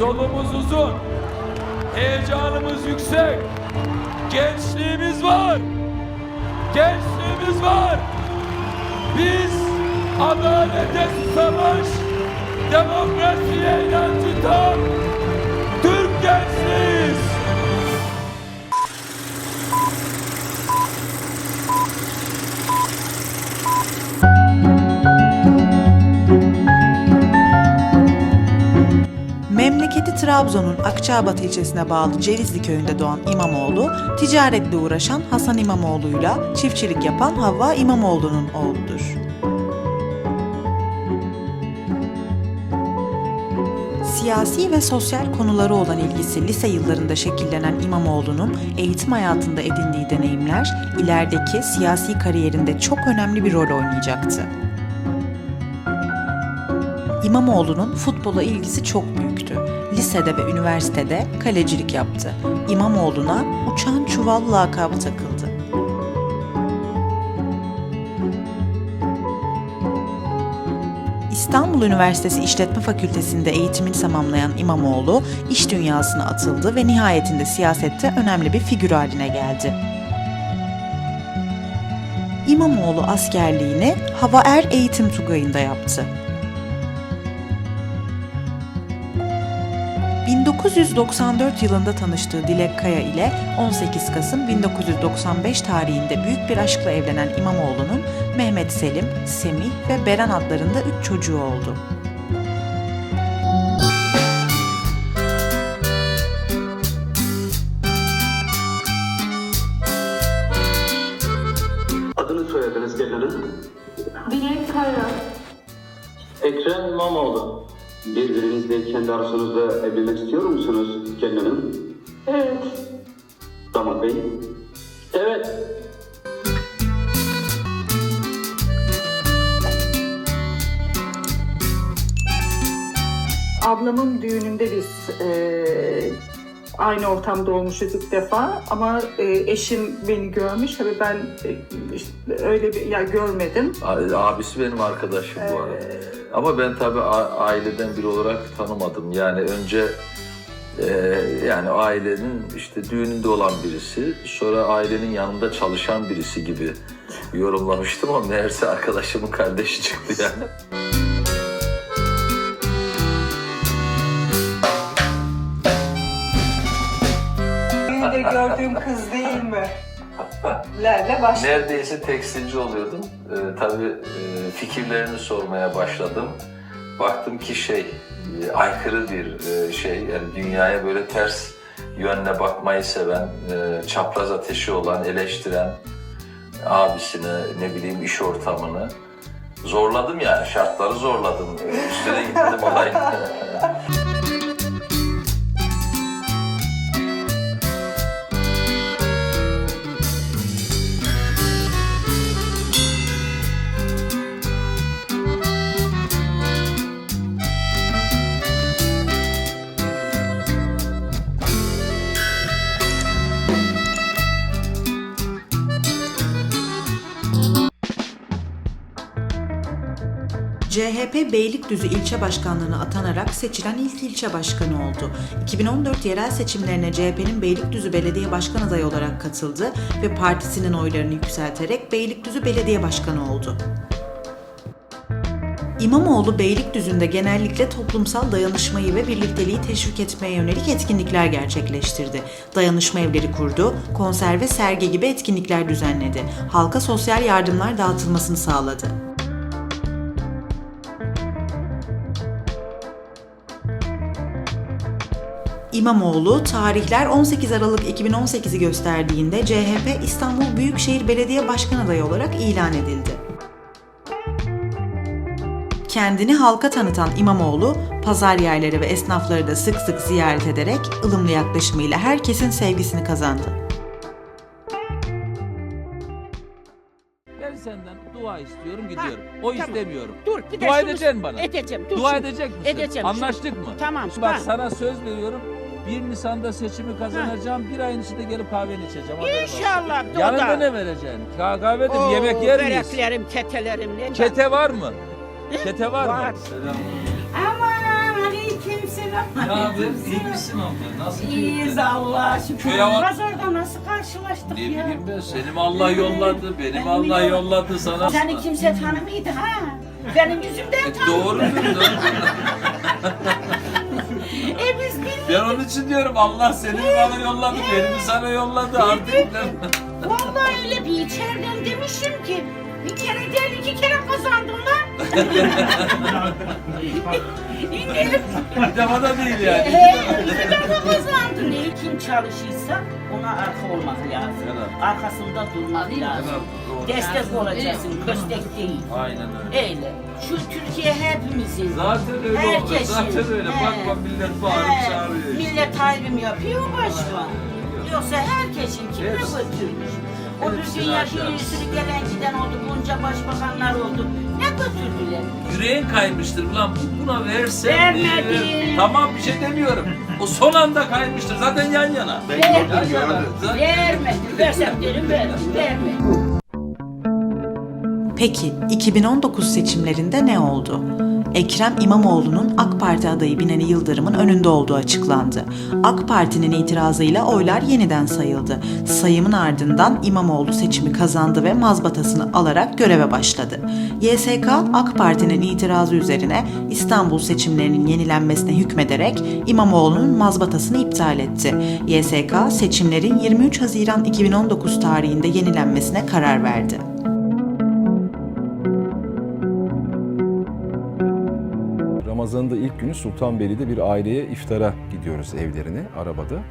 Yolumuz uzun. Heyecanımız yüksek. Gençliğimiz var. Gençliğimiz var. Biz adalete susamış, demokrasiye inancı tam Türk gençliğiyiz. Memleketi Trabzon'un Akçabat ilçesine bağlı Cevizli köyünde doğan İmamoğlu, ticaretle uğraşan Hasan İmamoğlu'yla çiftçilik yapan Havva İmamoğlu'nun oğludur. Siyasi ve sosyal konuları olan ilgisi lise yıllarında şekillenen İmamoğlu'nun eğitim hayatında edindiği deneyimler ilerideki siyasi kariyerinde çok önemli bir rol oynayacaktı. İmamoğlu'nun futbola ilgisi çok büyüktü. Lisede ve üniversitede kalecilik yaptı. İmamoğlu'na uçan çuval lakabı takıldı. İstanbul Üniversitesi İşletme Fakültesi'nde eğitimini tamamlayan İmamoğlu, iş dünyasına atıldı ve nihayetinde siyasette önemli bir figür haline geldi. İmamoğlu askerliğini Hava Er Eğitim Tugayı'nda yaptı. 1994 yılında tanıştığı Dilek Kaya ile 18 Kasım 1995 tarihinde büyük bir aşkla evlenen İmamoğlu'nun Mehmet Selim, Semih ve Beren adlarında 3 çocuğu oldu. Adını soyadınız gelin hanım. Dilek Kaya. Ekrem İmamoğlu. Birbirinizle kendi arasınızda evlenmek istiyor musunuz gelin hanım? Evet. Damat Bey. Evet. Ablamın düğününde biz e, aynı ortamda olmuşuz ilk defa ama e, eşim beni görmüş. Tabii ben e, işte öyle bir ya görmedim. A- Abisi benim arkadaşım bu arada. Ama ben tabii a- aileden biri olarak tanımadım. Yani önce e, yani ailenin işte düğününde olan birisi, sonra ailenin yanında çalışan birisi gibi yorumlamıştım ama meğerse arkadaşımın kardeşi çıktı yani. Gördüğüm kız değil mi? Lerle başladı. Neredeyse tekstilci oluyordum. Ee, tabii e, fikirlerini sormaya başladım. Baktım ki şey, e, aykırı bir e, şey, yani dünyaya böyle ters yönle bakmayı seven, e, çapraz ateşi olan, eleştiren abisini, ne bileyim iş ortamını zorladım yani, şartları zorladım. Üstüne gittim olayın. CHP Beylikdüzü ilçe başkanlığına atanarak seçilen ilk ilçe başkanı oldu. 2014 yerel seçimlerine CHP'nin Beylikdüzü Belediye Başkan adayı olarak katıldı ve partisinin oylarını yükselterek Beylikdüzü Belediye Başkanı oldu. İmamoğlu Beylikdüzü'nde genellikle toplumsal dayanışmayı ve birlikteliği teşvik etmeye yönelik etkinlikler gerçekleştirdi. Dayanışma evleri kurdu, konser ve sergi gibi etkinlikler düzenledi. Halka sosyal yardımlar dağıtılmasını sağladı. İmamoğlu tarihler 18 Aralık 2018'i gösterdiğinde CHP İstanbul Büyükşehir Belediye Başkan adayı olarak ilan edildi. Kendini halka tanıtan İmamoğlu, pazar yerleri ve esnafları da sık sık ziyaret ederek ılımlı yaklaşımıyla herkesin sevgisini kazandı. Ben senden dua istiyorum gidiyorum. o tamam. istemiyorum. Dur bir de Dua şunu- edeceksin bana. Edeceğim. Dur dua şimdi. edecek misin? Edeceğim. Anlaştık mı? Tamam. Bak bak. sana söz veriyorum. 1 Nisan'da seçimi kazanacağım. Bir ayın içinde gelip kahveni içeceğim. haberin olsun. İnşallah. o Yanında da. ne vereceksin? Ka- Kahve dedim Oo, yemek yer miyiz? Böreklerim, ketelerim ne? Kete var mı? Kete var, Var. mı? Selam. Aman Aleyküm selam. Abla? Nasıl İyiyiz Allah'a şükür. Köye bak. Pazarda nasıl karşılaştık Ne ya? bileyim ben, seni mi Allah yolladı, beni mi Allah yolladı sana? Seni kimse tanımıyordu ha. Benim yüzümden E, tanıdı. doğrudur, doğrudur. Ben onun için diyorum Allah seni bana yolladı, beni mi sana yolladı artık. Vallahi öyle bir içeriden demişim ki bir kere değil iki kere kazandım lan. İndir. Bir defa da değil yani. He, iki defa kazandı. Ne kim çalışırsa ona arka olmak lazım. Evet. Arkasında durmak lazım. doğru. Destek olacaksın, köstek değil. Aynen öyle. Öyle. Şu Türkiye hepimizin. Zaten öyle oldu, Herkesin. zaten öyle. He. Bak bak millet bağırıp He. çağırıyor işte. Millet ayrım yapıyor başkan. Yoksa herkesin kim ne Hepsi. götürmüş? O Hepsini dünya aşağı. bir sürü gelen giden oldu, bunca başbakanlar oldu. Ne götürdüler? Yüreğin kaymıştır ulan bu buna versen Vermedi. e, tamam bir şey demiyorum. O son anda kaymıştır zaten yan yana. Zaten- Vermedi. Versem derim verdim. Vermedi. Peki 2019 seçimlerinde ne oldu? Ekrem İmamoğlu'nun AK Parti adayı Binali Yıldırım'ın önünde olduğu açıklandı. AK Parti'nin itirazıyla oylar yeniden sayıldı. Sayımın ardından İmamoğlu seçimi kazandı ve mazbatasını alarak göreve başladı. YSK AK Parti'nin itirazı üzerine İstanbul seçimlerinin yenilenmesine hükmederek İmamoğlu'nun mazbatasını iptal etti. YSK seçimlerin 23 Haziran 2019 tarihinde yenilenmesine karar verdi. Ramazan'ın da ilk günü Sultanbeyli'de bir aileye iftara gidiyoruz evlerine arabada.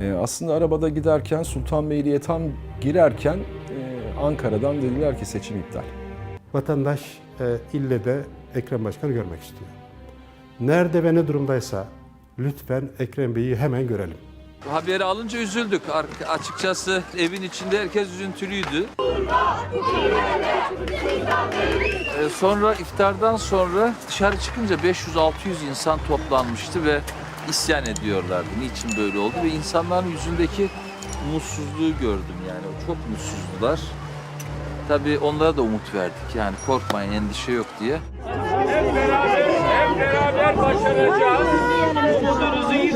Ee, aslında arabada giderken Sultanbeyli'ye tam girerken e, Ankara'dan dediler ki seçim iptal. Vatandaş e, ille de Ekrem Başkan'ı görmek istiyor. Nerede ve ne durumdaysa lütfen Ekrem Bey'i hemen görelim. Haberi alınca üzüldük. Açıkçası evin içinde herkes üzüntülüydü. Ee, sonra iftardan sonra dışarı çıkınca 500-600 insan toplanmıştı ve isyan ediyorlardı. Niçin böyle oldu ve insanların yüzündeki mutsuzluğu gördüm yani. Çok mutsuzdular. Tabii onlara da umut verdik yani korkmayın endişe yok diye.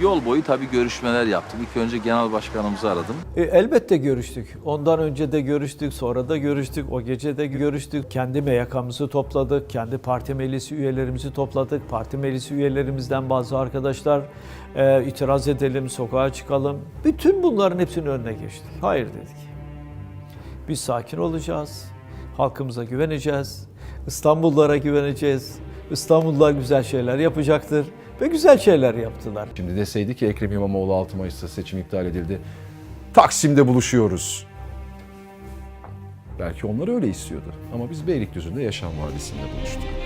yol boyu tabii görüşmeler yaptım. İlk önce genel başkanımızı aradım. E, elbette görüştük. Ondan önce de görüştük, sonra da görüştük, o gece de görüştük. Kendi meyakamızı topladık, kendi parti meclisi üyelerimizi topladık. Parti meclisi üyelerimizden bazı arkadaşlar e, itiraz edelim, sokağa çıkalım. Bütün bunların hepsinin önüne geçtik. Hayır dedik. Biz sakin olacağız, halkımıza güveneceğiz, İstanbullulara güveneceğiz. İstanbullular güzel şeyler yapacaktır ve güzel şeyler yaptılar. Şimdi deseydi ki Ekrem İmamoğlu 6 Mayıs'ta seçim iptal edildi. Taksim'de buluşuyoruz. Belki onlar öyle istiyordu. Ama biz Beylikdüzü'nde Yaşam Vadisi'nde buluştuk.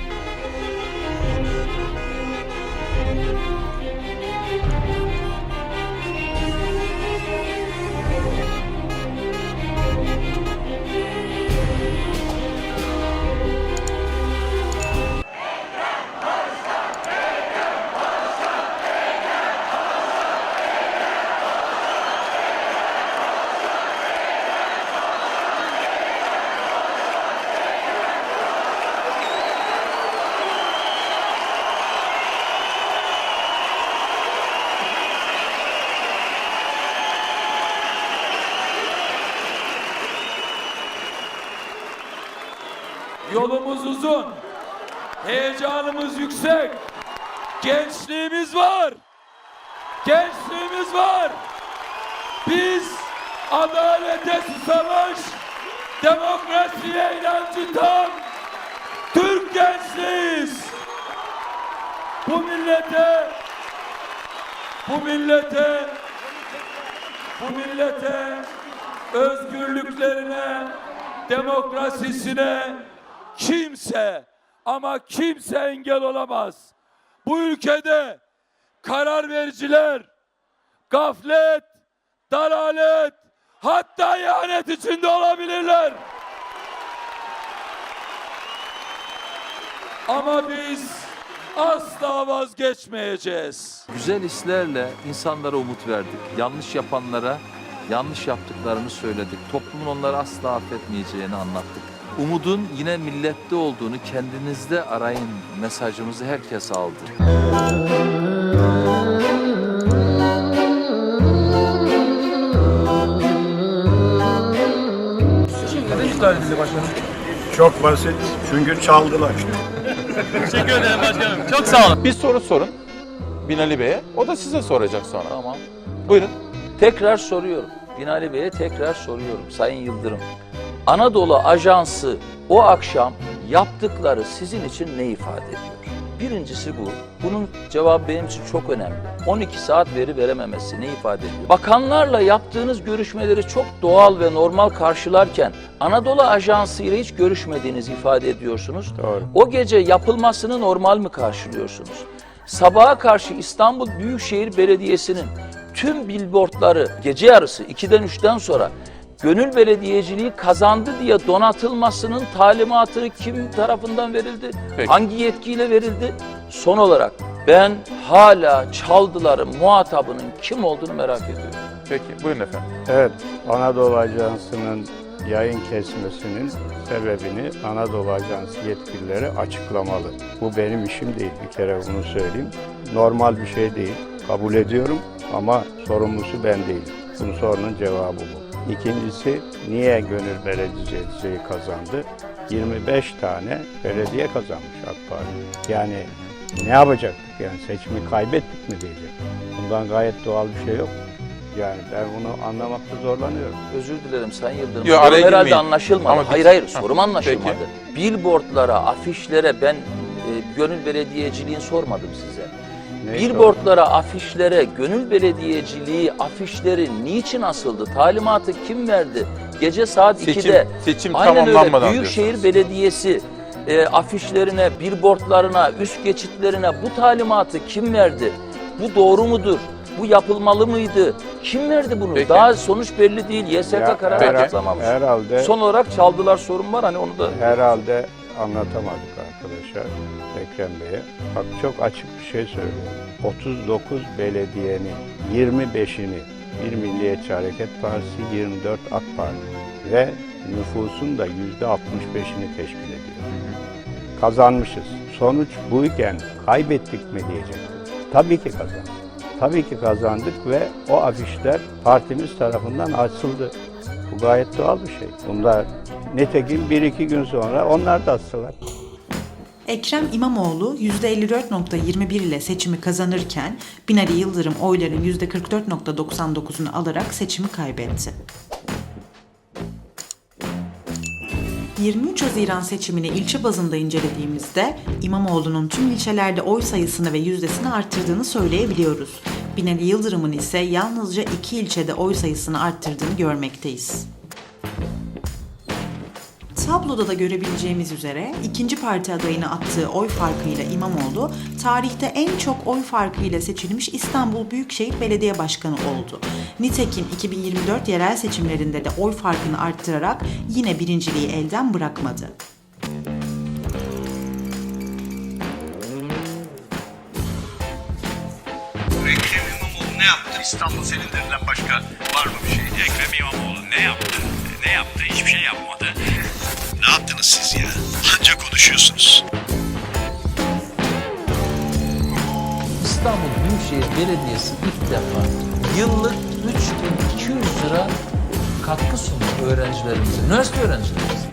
Yolumuz uzun. Heyecanımız yüksek. Gençliğimiz var. Gençliğimiz var. Biz adalete susamış, demokrasiye inancı tam Türk gençliğiyiz. Bu millete, bu millete, bu millete özgürlüklerine, demokrasisine kimse ama kimse engel olamaz. Bu ülkede karar vericiler gaflet, dalalet, hatta ihanet içinde olabilirler. Ama biz asla vazgeçmeyeceğiz. Güzel hislerle insanlara umut verdik. Yanlış yapanlara yanlış yaptıklarını söyledik. Toplumun onları asla affetmeyeceğini anlattık. Umudun yine millette olduğunu kendinizde arayın mesajımızı herkes aldı. Çok basit. Çünkü çaldılar. Bir soru sorun Binali Bey'e. O da size soracak sonra. Tamam. Buyurun. Tekrar soruyorum. Binali Bey'e tekrar soruyorum Sayın Yıldırım. Anadolu Ajansı o akşam yaptıkları sizin için ne ifade ediyor? Birincisi bu. Bunun cevabı benim için çok önemli. 12 saat veri verememesi ne ifade ediyor? Bakanlarla yaptığınız görüşmeleri çok doğal ve normal karşılarken Anadolu Ajansı ile hiç görüşmediğinizi ifade ediyorsunuz. Doğru. O gece yapılmasını normal mi karşılıyorsunuz? Sabaha karşı İstanbul Büyükşehir Belediyesi'nin tüm billboardları gece yarısı 2'den 3'ten sonra gönül belediyeciliği kazandı diye donatılmasının talimatı kim tarafından verildi? Peki. Hangi yetkiyle verildi? Son olarak ben hala çaldıların muhatabının kim olduğunu merak ediyorum. Peki buyurun efendim. Evet, Anadolu Ajansı'nın yayın kesmesinin sebebini Anadolu Ajansı yetkilileri açıklamalı. Bu benim işim değil, bir kere bunu söyleyeyim. Normal bir şey değil, kabul ediyorum ama sorumlusu ben değilim. Bunun sorunun cevabı bu. İkincisi, niye Gönül Belediyeciliği kazandı? 25 tane belediye kazanmış AK Parti. Yani ne yapacaktık? Yani seçimi kaybettik mi diyecek. Bundan gayet doğal bir şey yok. Yani ben bunu anlamakta zorlanıyorum. Özür dilerim Sayın Yıldırım. Yo, Sorum araya herhalde girmeyin. anlaşılmadı. Ama biz- hayır hayır Ha, sorum anlaşılmadı. Billboardlara, afişlere ben e, gönül belediyeciliğini sormadım size. Billboardlara, afişlere, gönül belediyeciliği, afişleri niçin asıldı? Talimatı kim verdi? Gece saat Seçim, 2'de. seçim Aynen öyle. Büyükşehir diyorsunuz. Belediyesi e, afişlerine, billboardlarına, üst geçitlerine bu talimatı kim verdi? Bu doğru mudur? Bu yapılmalı mıydı? Kim verdi bunu? Peki. Daha sonuç belli değil. YSK kararı açıklamamış. Herhalde, Son olarak çaldılar sorun var hani onu da herhalde anlatamadık arkadaşlar Ekrem Bey'e. Bak çok açık bir şey söylüyorum. 39 belediyenin 25'ini bir Milliyetçi Hareket Partisi, 24 AK Parti ve nüfusun da %65'ini teşkil ediyor. Kazanmışız. Sonuç buyken kaybettik mi diyecektim. Tabii ki kazandık. Tabii ki kazandık ve o afişler partimiz tarafından açıldı. Bu gayet doğal bir şey. Bunlar nitekim bir iki gün sonra onlar da astılar. Ekrem İmamoğlu %54.21 ile seçimi kazanırken Binali Yıldırım oyların %44.99'unu alarak seçimi kaybetti. 23 Haziran seçimini ilçe bazında incelediğimizde İmamoğlu'nun tüm ilçelerde oy sayısını ve yüzdesini arttırdığını söyleyebiliyoruz. Binali Yıldırım'ın ise yalnızca iki ilçede oy sayısını arttırdığını görmekteyiz. Tabloda da görebileceğimiz üzere ikinci parti adayına attığı oy farkıyla İmamoğlu tarihte en çok oy farkıyla seçilmiş İstanbul Büyükşehir Belediye Başkanı oldu. Nitekim 2024 yerel seçimlerinde de oy farkını arttırarak yine birinciliği elden bırakmadı. Ne yaptı? İstanbul seninlerinden başka var mı bir şey? Ekrem İmamoğlu ne yaptı? Ne yaptı? Hiçbir şey yapmadı. ne yaptınız siz ya? Anca konuşuyorsunuz. İstanbul Büyükşehir Belediyesi ilk defa yıllık 3200 lira katkı sunuyor öğrencilerimize, üniversite öğrencilerimize.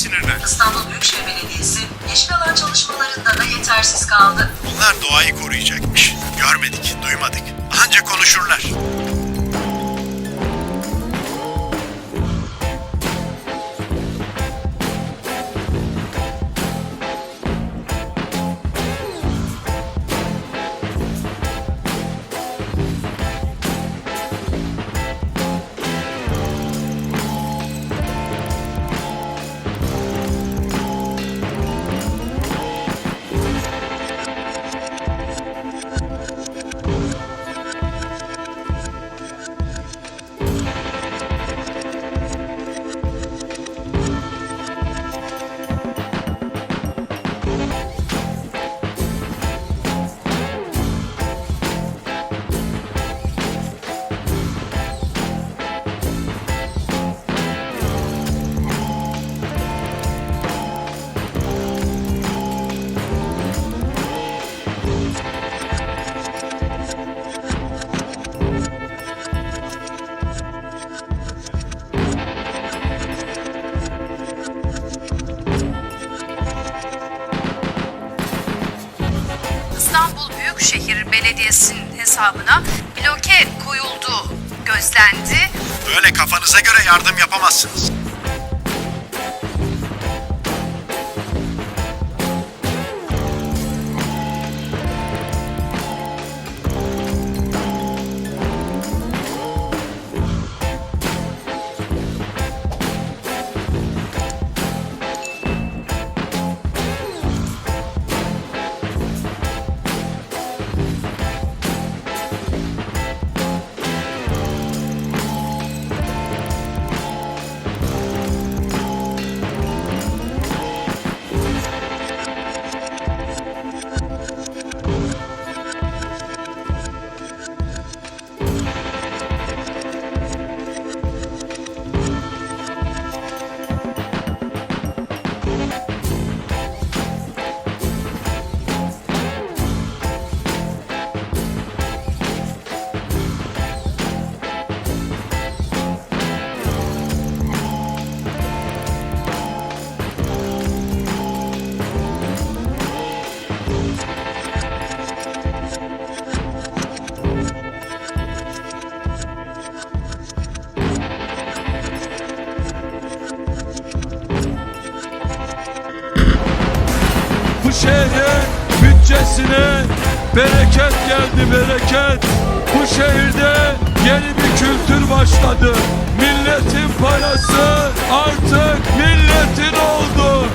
geçinirler. İstanbul Büyükşehir Belediyesi yeşil alan çalışmalarında da yetersiz kaldı. Onlar doğayı koruyacakmış. Görmedik, duymadık. Anca konuşurlar. İstanbul Büyükşehir Belediyesi'nin hesabına bloke koyuldu gözlendi. Böyle kafanıza göre yardım yapamazsınız. Bütçesine bereket geldi bereket. Bu şehirde yeni bir kültür başladı. Milletin parası artık milletin oldu.